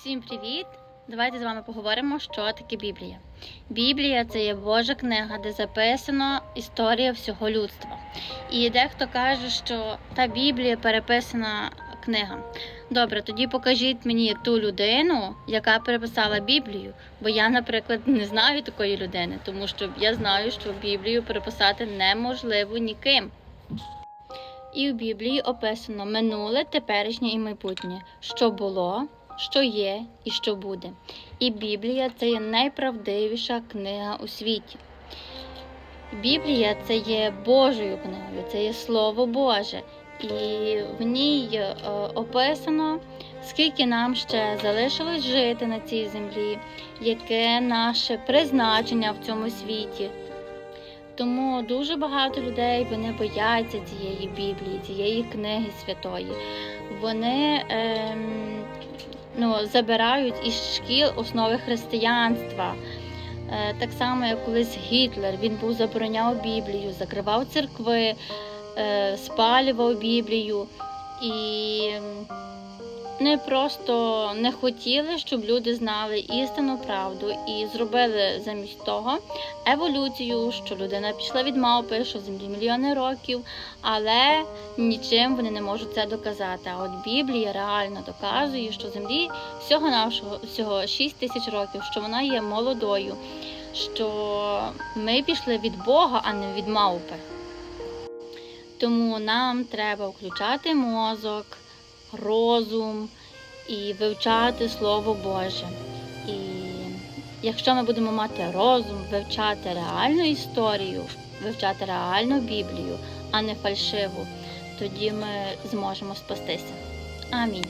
Всім привіт! Давайте з вами поговоримо, що таке Біблія. Біблія це є Божа книга, де записано історія всього людства. І дехто каже, що та Біблія переписана книга. Добре, тоді покажіть мені ту людину, яка переписала Біблію. Бо я, наприклад, не знаю такої людини, тому що я знаю, що Біблію переписати неможливо ніким. І в Біблії описано минуле, теперішнє і майбутнє, що було, що є і що буде. І Біблія це є найправдивіша книга у світі. Біблія це є Божою книгою, це є Слово Боже. І в ній е, описано, скільки нам ще залишилось жити на цій землі, яке наше призначення в цьому світі. Тому дуже багато людей вони бояться цієї Біблії, цієї книги святої. Вони ем, ну, забирають із шкіл основи християнства. Е, так само, як колись Гітлер, він був забороняв Біблію, закривав церкви, е, спалював Біблію. І вони просто не хотіли, щоб люди знали істинну правду і зробили замість того еволюцію, що людина пішла від мавпи, що землі мільйони років, але нічим вони не можуть це доказати. А от Біблія реально доказує, що землі всього нашого всього 6 тисяч років, що вона є молодою, що ми пішли від Бога, а не від мавпи. Тому нам треба включати мозок, розум і вивчати Слово Боже. І якщо ми будемо мати розум, вивчати реальну історію, вивчати реальну Біблію, а не фальшиву, тоді ми зможемо спастися. Амінь.